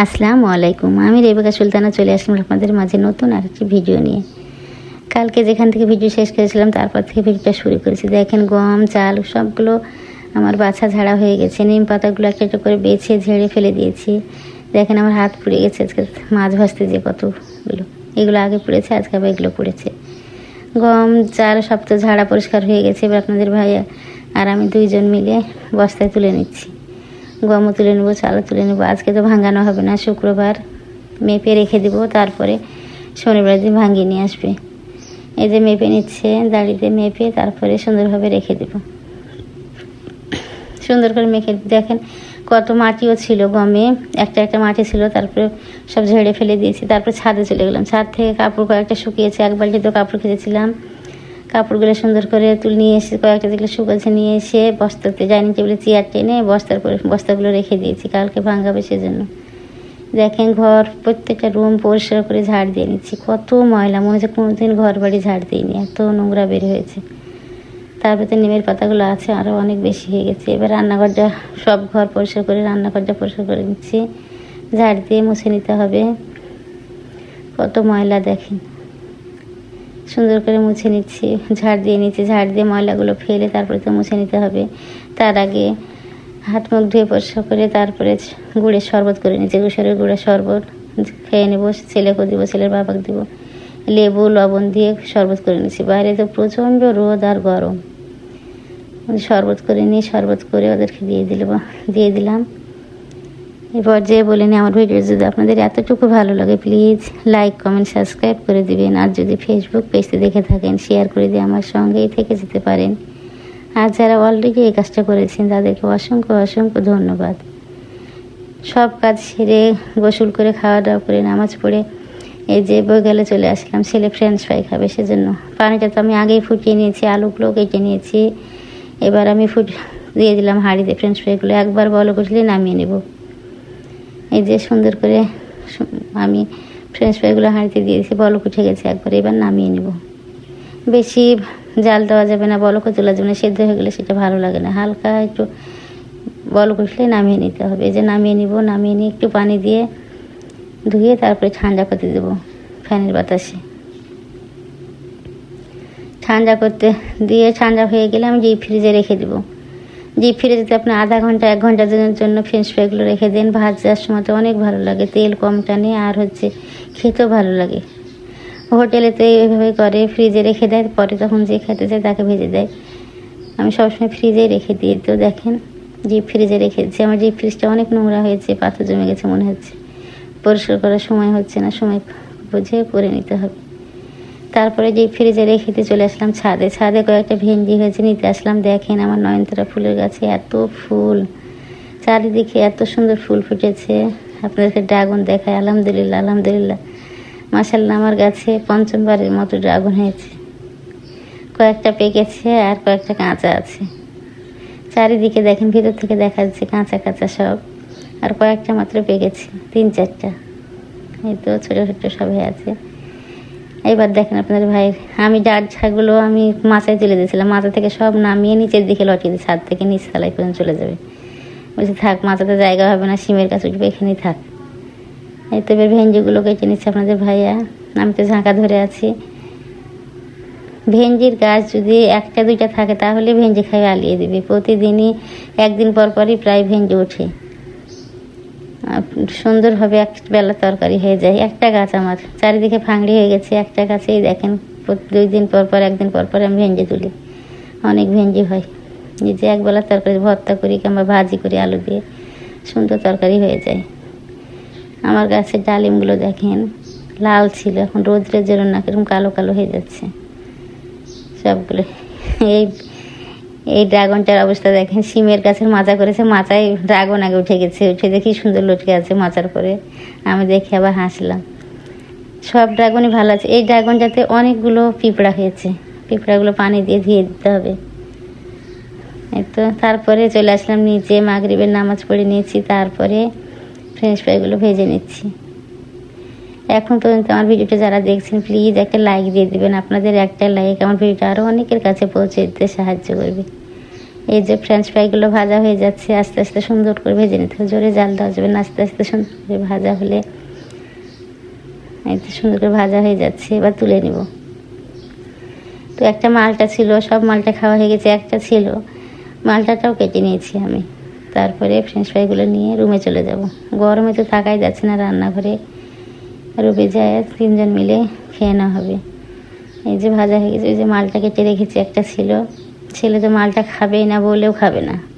আসসালামু আলাইকুম। আমি রেবেকা সুলতানা চলে আসলাম আপনাদের মাঝে নতুন আর একটি ভিডিও নিয়ে। কালকে যেখান থেকে ভিডিও শেষ করেছিলাম, তারপর থেকে ভিডিওটা শুরু করেছি। দেখেন গম, চাল, সবগুলো আমার বাছা ঝাড়া হয়ে গেছে। নিম পাতাগুলো একটা একটা করে বেছে ঝেড়ে ফেলে দিয়েছি। দেখেন আমার হাত পুড়ে গেছে, আজকে মাছ ভাজতে যে কতগুলো। এগুলো আগে পুড়েছে, আজকে আবার এগুলো পুড়েছে। গম, চাল, সব তো ঝাড়া পরিষ্কার হয়ে গেছে। এবার আপনাদের ভাইয়া আর আমি দুইজন মিলে বস্তায় তুলে নিচ্ছি। গমও তুলে নেব চালও তুলে নেব। আজকে তো ভাঙানো হবে না, শুক্রবার। মেপে রেখে দেবো, তারপরে শনিবার দিন ভাঙিয়ে নিয়ে আসবে। এই যে মেপে নিচ্ছে, দাড়িতে মেপে তারপরে সুন্দরভাবে রেখে দেবো। সুন্দর করে মেখে, দেখেন কত মাটিও ছিল গমে। একটা একটা মাটি ছিল, তারপরে সব ঝেড়ে ফেলে দিয়েছি, তারপরে ছাদে চলে গেলাম। ছাদ থেকে কাপড় কয়েকটা শুকিয়েছে, এক বালতি তো কাপড় খেতেছিলাম। কাপড়গুলো সুন্দর করে তুলে নিয়ে এসে কয়েকটা যেগুলো শুকাচ্ছে নিয়ে এসে বস্তাতে ডাইনিং টেবিলে চেয়ার টেনে বস্তার করে বস্তাগুলো রেখে দিয়েছি, কালকে ভাঙাবে সেজন্য। দেখেন ঘর, প্রত্যেকটা রুম পরিষ্কার করে ঝাড় দিয়ে নিচ্ছি। কত ময়লা, মনে হচ্ছে কোনোদিন ঘর বাড়ি ঝাড় দিইনি, এত নোংরা বের হয়েছে। তার ভিতরে নিমের পাতাগুলো আছে আরও অনেক বেশি হয়ে গেছে। এবার রান্নাঘরটা, সব ঘর পরিষ্কার করে রান্নাঘরটা পরিষ্কার করে নিচ্ছি। ঝাড় দিয়ে মুছে নিতে হবে। কত ময়লা দেখেন। সুন্দর করে মুছে নিচ্ছি, ঝাড় দিয়ে নিচ্ছি, ঝাড় দিয়ে ময়লাগুলো ফেলে তারপরে তো মুছে নিতে হবে। তার আগে হাত মুখ ধুয়ে পরিষ্কার করে তারপরে গুড়ের শরবত করে নিচ্ছি, গুড়ের গুড়ের শরবত খেয়ে নেব, ছেলেকেও দিব, ছেলের বাবাকে দিব। লেবু, লবণ দিয়ে শরবত করে নিচ্ছি। বাইরে তো প্রচণ্ড রোদ আর গরম। শরবত করে নিয়ে শরবত করে ওদেরকে দিয়ে দিল, দিয়ে দিলাম। এবার যে বলিনি আমার ভিডিও যদি আপনাদের এতটুকু ভালো লাগে প্লিজ লাইক কমেন্ট সাবস্ক্রাইব করে দিবেন। আর যদি ফেসবুক পেজে দেখে থাকেন শেয়ার করে দিয়ে আমার সঙ্গেই থেকে যেতে পারেন। আর যারা অলরেডি এই কাজটা করেছেন, তাদেরকে অসংখ্য অসংখ্য ধন্যবাদ। সব কাজ সেরে গোসল করে খাওয়া দাওয়া করে নামাজ পড়ে এই যে বৈকালে চলে আসলাম, ছেলে ফ্রেঞ্চ ফ্রাই খাবে সেজন্য। পানিটা তো আমি আগেই ফুটিয়ে নিয়েছি আলুগুলো কেটে নিয়েছি। এবার আমি ফুট দিয়ে দিলাম হাঁড়িতে ফ্রেঞ্চ ফ্রাইগুলো একবার বলো করলে নামিয়ে নেব। এই যে সুন্দর করে আমি ফ্রেঞ্চ ফ্রাইগুলো হাঁড়িতে দিয়েছি, বলক উঠে গেছে একবার, এবার নামিয়ে নেব। বেশি জাল দেওয়া যাবে না বলকও তোলা যাবে না, সেদ্ধ হয়ে গেলে সেটা ভালো লাগে না। হালকা একটু বলক উঠলে নামিয়ে নিতে হবে। এই যে নামিয়ে নিব, নামিয়ে নিয়ে একটু পানি দিয়ে ধুয়ে তারপরে ঠান্ডা করতে দেবো ফ্যানের বাতাসে। ঠান্ডা করতে দিয়ে ঠান্ডা হয়ে গেলে আমি ডিপ ফ্রিজে রেখে দেবো। ডিপ ফ্রিজে আপনি আধা ঘণ্টা, এক ঘণ্টা দিনের জন্য ফ্রেঞ্চ ফ্রাইগুলো রেখে দেন ভাজার সময় তো অনেক ভালো লাগে, তেল কম টানে আর হচ্ছে খেতেও ভালো লাগে। হোটেলে তো এইভাবে করে ফ্রিজে রেখে দেয়, পরে তখন যে খেতে চায় তাকে ভেজে দেয়। আমি সবসময় ফ্রিজেই রেখে দিই, তো দেখেন ডিপ ফ্রিজে রেখে দিচ্ছি। আমার ডিপ ফ্রিজটা অনেক নোংরা হয়েছে, পাথর জমে গেছে মনে হচ্ছে। পরিষ্কার করার সময় হচ্ছে না, সময় বুঝে করে নিতে হবে। তারপরে যে ফ্রিজে রেখে দিয়ে চলে আসলাম ছাদে। ছাদে কয়েকটা ভেন্ডি হয়েছে, নিতে আসলাম। দেখেন আমার নয়নতারা ফুলের গাছে এত ফুল। চারিদিকে এত সুন্দর ফুল ফুটেছে। আপনাদেরকে ড্রাগন দেখায়, আলহামদুলিল্লাহ আলহামদুলিল্লাহ। মাসাল্লাহ আমার গাছে পঞ্চমবারের মতো ড্রাগন হয়েছে। কয়েকটা পেকেছে আর কয়েকটা কাঁচা আছে। চারিদিকে দেখেন, ভিতর থেকে দেখা যাচ্ছে কাঁচা কাঁচা সব। আর কয়েকটা মাত্র পেকেছে তিন চারটা। এই তো ছোটো ছোটো সবাই আছে। এবার দেখেন আপনাদের ভাইয়ের আমি ডাট ঝাগুলো আমি মাথায় তুলে দিয়েছিলাম, মাথা থেকে সব নামিয়ে নিচের দিকে লটিয়ে দিই ছাদ থেকে নিচ তলায় পর্যন্ত চলে যাবে। বলছি, থাক, মাথাতে জায়গা হবে না সিমের কাছে উঠবে, এখানেই থাক। এই তো এবার ভেঞ্জিগুলো কেটে নিচ্ছে আপনাদের ভাইয়া, আমি তো ঝাঁকা ধরে আছি। ভেঞ্জির গাছ যদি একটা, দুইটা থাকে, তাহলে ভেঞ্জি খাই আলিয়ে দিবে। প্রতিদিনই, একদিন পর পরই প্রায় ভেঞ্জি ওঠে। সুন্দরভাবে এক বেলা তরকারি হয়ে যায়। একটা গাছ আমার, চারিদিকে ফাংড়ি হয়ে গেছে, একটা গাছেই দেখেন দুই দিন পর পর, একদিন পর পর আমি ভেঞ্জি তুলি। অনেক ভেঞ্জি হয়। নিজে একবেলা তরকারি, ভর্তা করি কিংবা ভাজি করি আলু দিয়ে, সুন্দর তরকারি হয়ে যায়। আমার গাছের ডালিমগুলো দেখেন, লাল ছিল, এখন রোদ্রের জন্য না কীরকম কালো কালো হয়ে যাচ্ছে। সবগুলো, এই এই ড্রাগনটার অবস্থা দেখেন সিমের গাছের মাচা করেছে, মাচায় ড্রাগন আগে উঠে গেছে, উঠে দেখি সুন্দর লটকে আছে মাচার পরে। আমি দেখে আবার হাসলাম। সব ড্রাগনই ভালো আছে। এই ড্রাগনটাতে অনেকগুলো পিঁপড়া হয়েছে। পিঁপড়াগুলো পানি দিয়ে ধুয়ে দিতে হবে। তো, তারপরে চলে আসলাম নিচে, মাগরিবের নামাজ পড়ে নিয়েছি, তারপরে ফ্রেঞ্চ ফ্রাইগুলো ভেজে নিচ্ছি। এখন পর্যন্ত আমার ভিডিওটা যারা দেখছেন প্লিজ একটা লাইক দিয়ে দেবেন। আপনাদের একটা লাইক আমার ভিডিওটা আরও অনেকের কাছে পৌঁছে দিতে সাহায্য করবে। এই যে ফ্রেঞ্চ ফ্রাইগুলো ভাজা হয়ে যাচ্ছে, আস্তে আস্তে সুন্দর করে ভেজে নিতে হবে। জোরে জাল দেওয়া যাবে না, আস্তে আস্তে সুন্দর করে ভাজা হলে। এই তো সুন্দর করে ভাজা হয়ে যাচ্ছে, এবার তুলে নিব। তো একটা মালটা ছিল, সব মালটা খাওয়া হয়ে গেছে, একটা ছিল। মালটাটাও কেটে নিয়েছি আমি। তারপরে ফ্রেঞ্চ ফ্রাইগুলো নিয়ে রুমে চলে যাব। গরমে তো থাকাই যাচ্ছে না রান্নাঘরে। রুমে যায়, তিনজন মিলে খেয়ে নেওয়া হবে। এই যে ভাজা হয়ে গেছে, ওই যে মালটা কেটে রেখেছি, একটা ছিল। ছেলে তো মালটা খাবেই না, বলেও খাবে না।